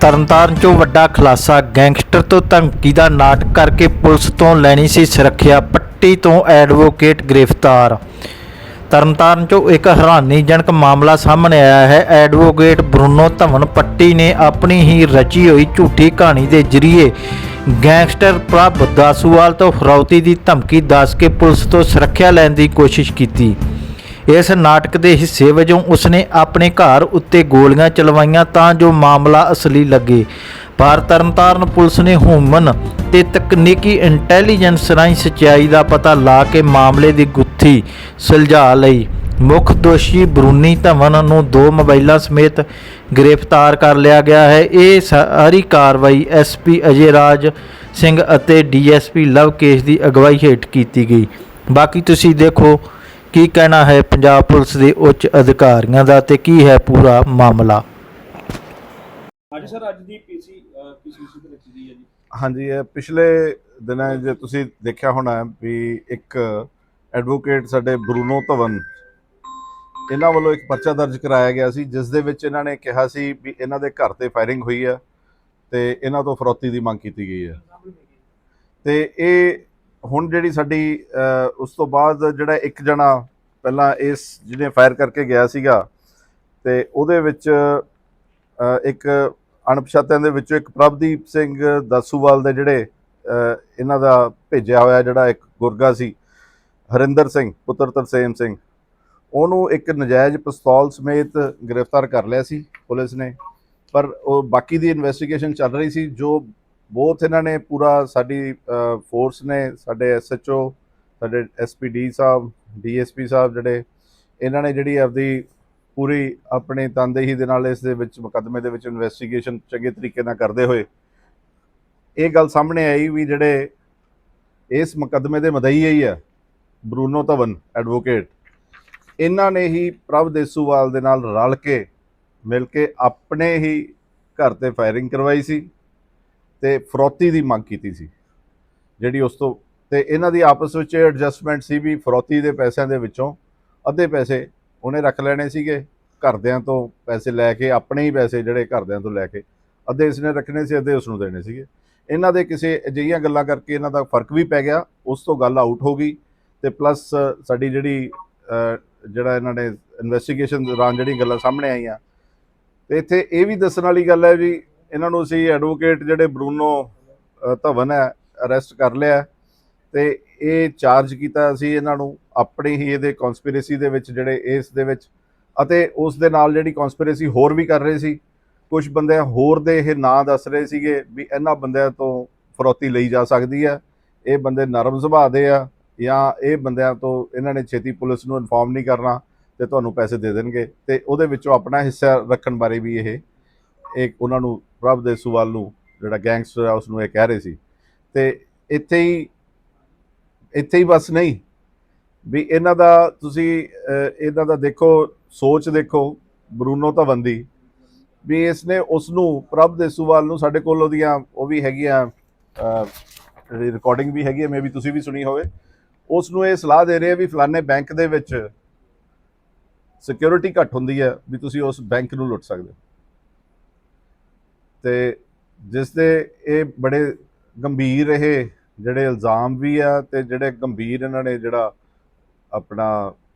ਤਰਨਤਾਰਨ 'ਚੋਂ ਵੱਡਾ ਖੁਲਾਸਾ ਗੈਂਗਸਟਰ ਤੋਂ ਧਮਕੀ ਦਾ ਨਾਟਕ ਕਰਕੇ ਪੁਲਿਸ ਤੋਂ ਲੈਣੀ ਸੀ ਸੁਰੱਖਿਆ ਪੱਟੀ ਤੋਂ ਐਡਵੋਕੇਟ ਗ੍ਰਿਫਤਾਰ। ਤਰਨਤਾਰਨ 'ਚੋਂ ਇੱਕ ਹੈਰਾਨੀਜਨਕ ਮਾਮਲਾ ਸਾਹਮਣੇ ਆਇਆ ਹੈ। ਐਡਵੋਕੇਟ ਬਰੂਨੋ ਧਵਨ ਪੱਟੀ ਨੇ ਆਪਣੀ ਹੀ ਰਚੀ ਹੋਈ ਝੂਠੀ ਕਹਾਣੀ ਦੇ ਜ਼ਰੀਏ ਗੈਂਗਸਟਰ ਪ੍ਰਭ ਦਾਸੂਵਾਲ ਤੋਂ ਫਰੌਤੀ ਦੀ ਧਮਕੀ ਦੱਸ ਕੇ ਪੁਲਿਸ ਤੋਂ ਸੁਰੱਖਿਆ ਲੈਣ ਦੀ ਕੋਸ਼ਿਸ਼ ਕੀਤੀ। ਇਸ ਨਾਟਕ ਦੇ ਹਿੱਸੇ ਵਜੋਂ ਉਸਨੇ ਆਪਣੇ ਘਰ ਉੱਤੇ ਗੋਲੀਆਂ ਚਲਵਾਈਆਂ ਤਾਂ ਜੋ ਮਾਮਲਾ ਅਸਲੀ ਲੱਗੇ। ਪਰ ਤਰਨਤਾਰਨ ਪੁਲਿਸ ਨੇ ਹੁਮਨ ਤੇ ਤਕਨੀਕੀ ਇੰਟੈਲੀਜੈਂਸ ਰਾਹੀਂ ਸੱਚਾਈ ਦਾ ਪਤਾ ਲਾ ਕੇ ਮਾਮਲੇ ਦੀ ਗੁੱਥੀ ਸੁਲਝਾ ਲਈ। ਮੁੱਖ ਦੋਸ਼ੀ ਬਰੂਨੀ ਧਵਨ ਨੂੰ ਦੋ ਮੋਬਾਈਲਾਂ ਸਮੇਤ ਗ੍ਰਿਫਤਾਰ ਕਰ ਲਿਆ ਗਿਆ ਹੈ। ਇਹ ਸਾਰੀ ਕਾਰਵਾਈ ਐਸਪੀ ਅਜੇ ਰਾਜ ਸਿੰਘ ਅਤੇ ਡੀਐਸਪੀ ਲਵਕੇਸ਼ ਦੀ ਅਗਵਾਈ ਹੇਠ ਕੀਤੀ ਗਈ। ਬਾਕੀ ਤੁਸੀਂ ਦੇਖੋ ਕੀ ਕਹਿਣਾ ਹੈ ਪੰਜਾਬ ਪੁਲਿਸ ਦੇ ਉੱਚ ਅਧਿਕਾਰੀਆਂ ਦਾ ਤੇ ਕੀ ਹੈ ਪੂਰਾ ਮਾਮਲਾ? ਹਾਂਜੀ ਸਰ ਅੱਜ ਦੀ ਪੀਸੀ ਪੀਸੀਸੀ ਦੇ ਵਿੱਚ ਦੀ ਹੈ ਜੀ। ਹਾਂਜੀ ਇਹ ਪਿਛਲੇ ਦਿਨਾਂ ਜੇ ਤੁਸੀਂ ਦੇਖਿਆ ਹੋਣਾ ਵੀ ਇੱਕ ਐਡਵੋਕੇਟ ਸਾਡੇ ਬਰੂਨੋ ਧਵਨ ਇਹਨਾਂ ਵੱਲੋਂ ਇੱਕ ਪਰਚਾ ਦਰਜ ਕਰਾਇਆ ਗਿਆ ਸੀ ਜਿਸ ਦੇ ਵਿੱਚ ਇਹਨਾਂ ਨੇ ਕਿਹਾ ਸੀ ਵੀ ਇਹਨਾਂ ਦੇ ਘਰ ਤੇ ਫਾਇਰਿੰਗ ਹੋਈ ਹੈ ਤੇ ਇਹਨਾਂ ਤੋਂ ਫਰੌਤੀ ਦੀ ਮੰਗ ਕੀਤੀ ਗਈ ਹੈ। ਤੇ ਇਹ ਹੁਣ ਜਿਹੜੀ ਸਾਡੀ ਉਸ ਤੋਂ ਬਾਅਦ ਜਿਹੜਾ ਇੱਕ ਜਣਾ ਪਹਿਲਾਂ ਇਸ ਜਿਹਨੇ ਫਾਇਰ ਕਰਕੇ ਗਿਆ ਸੀਗਾ ਤੇ ਉਹਦੇ ਵਿੱਚ ਇੱਕ ਅਣਪਛਾਤਿਆਂ ਦੇ ਵਿੱਚੋਂ ਇੱਕ ਪ੍ਰਭਦੀਪ ਸਿੰਘ ਦਾਸੂਵਾਲ ਦੇ ਜਿਹੜੇ ਇਹਨਾਂ ਦਾ ਭੇਜਿਆ ਹੋਇਆ ਜਿਹੜਾ ਇੱਕ ਗੁਰਗਾ ਸੀ, ਹਰਿੰਦਰ ਸਿੰਘ, ਪੁੱਤਰ ਤਰਸੇਮ ਸਿੰਘ। ਉਹਨੂੰ ਇੱਕ ਨਜਾਇਜ਼ ਪਿਸਤੌਲ ਸਮੇਤ ਗ੍ਰਿਫਤਾਰ ਕਰ ਲਿਆ ਸੀ ਪੁਲਿਸ ਨੇ। ਪਰ ਉਹ ਬਾਕੀ ਦੀ ਇਨਵੈਸਟੀਗੇਸ਼ਨ ਚੱਲ ਰਹੀ ਸੀ, ਜੋ ਬਹੁਤ ਇਹਨਾਂ ਨੇ ਪੂਰਾ ਸਾਡੀ ਫੋਰਸ ਨੇ ਸਾਡੇ ਐਸਐਚਓ ਸਾਡੇ ਐਸਪੀਡੀ ਸਾਹਿਬ ਡੀਐਸਪੀ ਸਾਹਿਬ ਜਿਹੜੇ, ਇਹਨਾਂ ਨੇ ਜਿਹੜੀ ਆਪਦੀ ਪੂਰੀ ਆਪਣੇ ਤਨਦੇਹੀ ਦੇ ਨਾਲ ਇਸ ਦੇ ਵਿੱਚ, ਮੁਕੱਦਮੇ ਦੇ ਵਿੱਚ ਇਨਵੈਸਟੀਗੇਸ਼ਨ ਚੰਗੇ ਤਰੀਕੇ ਨਾਲ ਕਰਦੇ ਹੋਏ, ਇਹ ਗੱਲ ਸਾਹਮਣੇ ਆਈ ਵੀ ਜਿਹੜੇ ਇਸ ਮੁਕੱਦਮੇ ਦੇ ਮਦਈ ਹੀ ਆ, ਬਰੂਨੋ ਧਵਨ ਐਡਵੋਕੇਟ ਇਹਨਾਂ ਨੇ ਹੀ ਪ੍ਰਭ ਦੇਸੂਵਾਲ ਦੇ ਨਾਲ ਰਲ ਕੇ, ਮਿਲ ਕੇ ਆਪਣੇ ਹੀ ਘਰ ਤੇ ਫਾਇਰਿੰਗ ਕਰਵਾਈ ਸੀ। ਤੇ ਫਰੌਤੀ ਦੀ ਮੰਗ ਕੀਤੀ ਸੀ, ਜਿਹੜੀ ਉਸ ਤੋਂ, ਤੇ ਇਹਨਾਂ ਦੀ ਆਪਸ ਵਿੱਚ ਐਡਜਸਟਮੈਂਟ ਸੀ ਵੀ ਫਰੋਤੀ ਦੇ ਪੈਸਿਆਂ ਦੇ ਵਿੱਚੋਂ ਅੱਧੇ ਪੈਸੇ ਉਹਨੇ ਰੱਖ ਲੈਣੇ ਸੀਗੇ, ਘਰਦਿਆਂ ਤੋਂ ਪੈਸੇ ਲੈ ਕੇ, ਆਪਣੇ ਹੀ ਪੈਸੇ ਜਿਹੜੇ ਘਰਦਿਆਂ ਤੋਂ ਲੈ ਕੇ ਅੱਧੇ ਇਸਨੇ ਰੱਖਣੇ ਸੀ, ਅੱਧੇ ਉਸ ਨੂੰ ਦੇਣੇ ਸੀਗੇ। ਇਹਨਾਂ ਦੇ ਕਿਸੇ ਅਜਿਹੀਆਂ ਗੱਲਾਂ ਕਰਕੇ ਇਹਨਾਂ ਦਾ ਫ਼ਰਕ ਵੀ ਪੈ ਗਿਆ, ਉਸ ਤੋਂ ਗੱਲ ਆਊਟ ਹੋ ਗਈ ਤੇ ਪਲੱਸ ਸਾਡੀ ਜਿਹੜੀ ਜਿਹੜਾ ਇਹਨਾਂ ਨੇ ਇਨਵੈਸਟੀਗੇਸ਼ਨ ਦੌਰਾਨ ਜਿਹੜੀ ਗੱਲਾਂ ਸਾਹਮਣੇ ਆਈਆਂ, ਤੇ ਇੱਥੇ ਇਹ ਵੀ ਦੱਸਣ ਵਾਲੀ ਗੱਲ ਹੈ ਵੀ ਇਹਨਾਂ ਨੂੰ ਅਸੀਂ ਐਡਵੋਕੇਟ ਜਿਹੜੇ ਬਰੂਨੋ ਧਵਨ ਹੈ ਅਰੈਸਟ ਕਰ ਲਿਆ ਤੇ ਇਹ ਚਾਰਜ ਕੀਤਾ ਅਸੀਂ ਇਹਨਾਂ ਨੂੰ ਆਪਣੀ ਹੀ ਇਹਦੇ ਕਨਸਪੀਰੇਸੀ ਦੇ ਵਿੱਚ, ਜਿਹੜੇ ਇਸ ਦੇ ਵਿੱਚ ਅਤੇ ਉਸ ਦੇ ਨਾਲ ਜਿਹੜੀ ਕਨਸਪੀਰੇਸੀ ਹੋਰ ਵੀ ਕਰ ਰਹੇ ਸੀ ਕੁਝ ਬੰਦੇ ਹੋਰ ਦੇ ਇਹ ਨਾਂ ਦੱਸ ਰਹੇ ਸੀਗੇ ਵੀ ਇਹਨਾਂ ਬੰਦਿਆਂ ਤੋਂ ਫਰੋਤੀ ਲਈ ਜਾ ਸਕਦੀ ਹੈ, ਇਹ ਬੰਦੇ ਨਰਮ ਸੁਭਾਅ ਦੇ ਆ ਜਾਂ ਇਹ ਬੰਦਿਆਂ ਤੋਂ ਇਹਨਾਂ ਨੇ ਛੇਤੀ ਪੁਲਿਸ ਨੂੰ ਇਨਫੋਰਮ ਨਹੀਂ ਕਰਨਾ ਤੇ ਤੁਹਾਨੂੰ ਪੈਸੇ ਦੇ ਦੇਣਗੇ ਤੇ ਉਹਦੇ ਵਿੱਚੋਂ ਆਪਣਾ ਹਿੱਸਾ ਰੱਖਣ ਬਾਰੇ ਵੀ ਇਹ ਇੱਕ ਉਹਨਾਂ ਨੂੰ ਪ੍ਰਭ ਦੇ ਸੁਵਾਲ ਨੂੰ, ਜਿਹੜਾ ਗੈਂਗਸਟਰ ਆ ਉਸ ਨੂੰ ਇਹ ਕਹਿ ਰਹੇ ਸੀ। ਤੇ ਇੱਥੇ ਹੀ ਇੱਥੇ ਹੀ ਬਸ ਨਹੀਂ। ਵੀ ਇਹਨਾਂ ਦਾ ਤੁਸੀਂ ਇਹਨਾਂ ਦਾ ਦੇਖੋ, ਸੋਚ ਦੇਖੋ, ਬਰੂਨੋ ਧਵਨ ਦੀ ਵੀ ਇਸਨੇ ਉਸ ਨੂੰ ਪ੍ਰਭ ਦੇ ਸੁਵਾਲ ਨੂੰ ਸਾਡੇ ਕੋਲ ਉਹਦੀਆਂ ਉਹ ਵੀ ਹੈਗੀਆਂ ਰਿਕਾਰਡਿੰਗ ਵੀ ਹੈਗੀ ਹੈ ਮੇਬੀ ਤੁਸੀਂ ਵੀ ਸੁਣੀ ਹੋਵੇ ਉਸ ਨੂੰ ਇਹ ਸਲਾਹ ਦੇ ਰਹੇ ਆ ਵੀ ਫਲਾਣੇ ਬੈਂਕ ਦੇ ਵਿੱਚ ਸਿਕਿਉਰਿਟੀ ਘੱਟ ਹੁੰਦੀ ਹੈ, ਵੀ ਤੁਸੀਂ ਉਸ ਬੈਂਕ ਨੂੰ ਲੁੱਟ ਸਕਦੇ ਹੋ। ਤੇ ਜਿਸ ਦੇ ਇਹ ਬੜੇ ਗੰਭੀਰ ਇਹ ਜਿਹੜੇ ਇਲਜ਼ਾਮ ਵੀ ਆ ਤੇ ਜਿਹੜੇ ਗੰਭੀਰ ਇਹਨਾਂ ਨੇ ਜਿਹੜਾ ਆਪਣਾ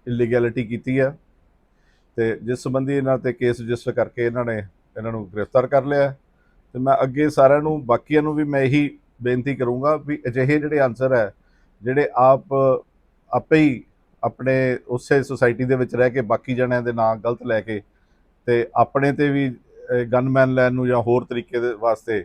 ਇਲੀਗੈਲਿਟੀ ਕੀਤੀ ਆ ਤੇ ਜਿਸ ਸੰਬੰਧੀ ਇਹਨਾਂ ਤੇ ਕੇਸ ਰਜਿਸਟਰ ਕਰਕੇ ਇਹਨਾਂ ਨੇ ਇਹਨਾਂ ਨੂੰ ਗ੍ਰਿਫਤਾਰ ਕਰ ਲਿਆ ਹੈ। ਤੇ ਮੈਂ ਅੱਗੇ ਸਾਰਿਆਂ ਨੂੰ, ਬਾਕੀਆਂ ਨੂੰ ਵੀ ਮੈਂ ਇਹੀ ਬੇਨਤੀ ਕਰੂੰਗਾ ਵੀ ਅਜਿਹੇ ਜਿਹੜੇ ਆਨਸਰ ਹੈ, ਜਿਹੜੇ ਆਪ ਆਪੇ ਹੀ ਆਪਣੇ ਉਸੇ ਸੁਸਾਇਟੀ ਦੇ ਵਿੱਚ ਰਹਿ ਕੇ ਬਾਕੀ ਜਣਿਆਂ ਦੇ ਨਾਂ ਗਲਤ ਲੈ ਕੇ ਤੇ ਆਪਣੇ ਤੇ ਵੀ ਗਨਮੈਨ ਲੈਣ ਨੂੰ ਜਾਂ ਹੋਰ ਤਰੀਕੇ ਦੇ ਵਾਸਤੇ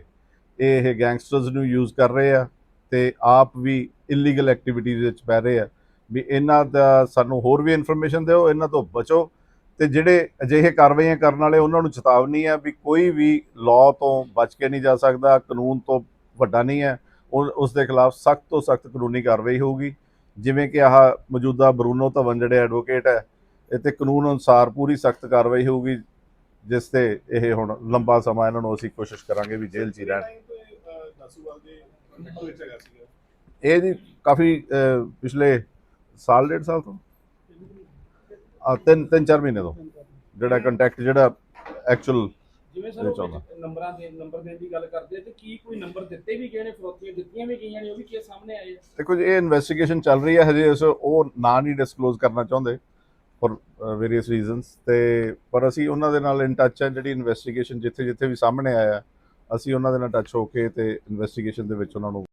ਇਹ ਗੈਂਗਸਟਰਸ ਨੂੰ ਯੂਜ਼ ਕਰ ਰਹੇ ਆ ਤੇ ਆਪ ਵੀ ਇਲੀਗਲ ਐਕਟੀਵਿਟੀਜ਼ ਵਿੱਚ ਪੈ ਰਹੇ ਆ। ਵੀ ਇਹਨਾਂ ਦਾ ਸਾਨੂੰ ਹੋਰ ਵੀ ਇਨਫੋਰਮੇਸ਼ਨ ਦਿਓ, ਇਹਨਾਂ ਤੋਂ ਬਚੋ ਤੇ ਜਿਹੜੇ ਅਜਿਹੇ ਕਾਰਵਾਈਆਂ ਕਰਨ ਵਾਲੇ ਉਹਨਾਂ ਨੂੰ ਚੇਤਾਵਨੀ ਹੈ ਵੀ ਕੋਈ ਵੀ ਲਾਅ ਤੋਂ ਬਚ ਕੇ ਨਹੀਂ ਜਾ ਸਕਦਾ, ਕਾਨੂੰਨ ਤੋਂ ਵੱਡਾ ਨਹੀਂ ਹੈ ਉਹ- ਉਸ ਦੇ ਖਿਲਾਫ ਸਖਤ ਤੋਂ ਸਖਤ ਕਾਨੂੰਨੀ ਕਾਰਵਾਈ ਹੋਊਗੀ। ਜਿਵੇਂ ਕਿ ਆਹ ਮੌਜੂਦਾ ਬਰੂਨੋ ਧਵਨ ਜਿਹੜੇ ਐਡਵੋਕੇਟ ਹੈ ਇਹ ਤੇ ਕਾਨੂੰਨ ਅਨੁਸਾਰ ਪੂਰੀ ਸਖਤ ਕਾਰਵਾਈ ਹੋਊਗੀ। ਜਿਸ ਤੇ ਇਹ ਹੁਣ ਲੰਬਾ ਸਮਾਂ ਇਹਨਾਂ ਨੂੰ ਅਸੀਂ ਕੋਸ਼ਿਸ਼ ਕਰਾਂਗੇ ਵੀ ਜੇਲ੍ਹ 'ਚ ਹੀ ਰਹਿਣ। ਦੇ ਇਹ ਜੀ ਕਾਫੀ ਪਿਛਲੇ ਸਾਲ ਡੇਢ ਸਾਲ ਤੋਂ? ਆ ਤਿੰਨ ਤਿੰਨ ਚਾਰ ਮਹੀਨੇ ਤੋਂ। ਜਿਹੜਾ ਕੰਟੈਕਟ ਜਿਹੜਾ ਐਕਚੁਅਲ ਜਿਵੇਂ ਸਰ ਨੰਬਰਾਂ ਦੇ ਨੰਬਰ ਦੇਣ ਦੀ ਗੱਲ ਕਰਦੇ ਆ ਤੇ ਕੀ ਕੋਈ ਨੰਬਰ ਦਿੱਤੇ ਵੀ ਗਏ ਨੇ ਫਰੋਤੀਆਂ ਦਿੱਤੀਆਂ ਵੀ ਗਈਆਂ ਨੇ ਉਹ ਵੀ ਕੀ ਸਾਹਮਣੇ ਆਏ? ਦੇਖੋ ਜੀ ਇਹ ਇਨਵੈਸਟੀਗੇਸ਼ਨ ਚੱਲ ਰਹੀ ਹੈ ਹਜੇ ਉਸ ਉਹ ਨਾਂ ਨਹੀਂ ਡਿਸਕਲੋਜ਼ ਕਰਨਾ ਚਾਹੁੰਦੇ। ਫॉर ਵੇਰੀਅਸ ਰੀਜ਼ਨਸ ਤੇ, ਪਰ ਅਸੀਂ ਉਹਨਾਂ ਦੇ ਨਾਲ ਇਨ ਟੱਚ ਹੈ, ਜਿਹੜੀ ਇਨਵੈਸਟੀਗੇਸ਼ਨ ਜਿੱਥੇ ਜਿੱਥੇ ਵੀ ਸਾਹਮਣੇ ਆਇਆ, ਅਸੀਂ ਉਹਨਾਂ ਦੇ ਨਾਲ ਟੱਚ ਹੋ ਕੇ ਤੇ ਇਨਵੈਸਟੀਗੇਸ਼ਨ ਦੇ ਵਿੱਚ ਉਹਨਾਂ ਨੂੰ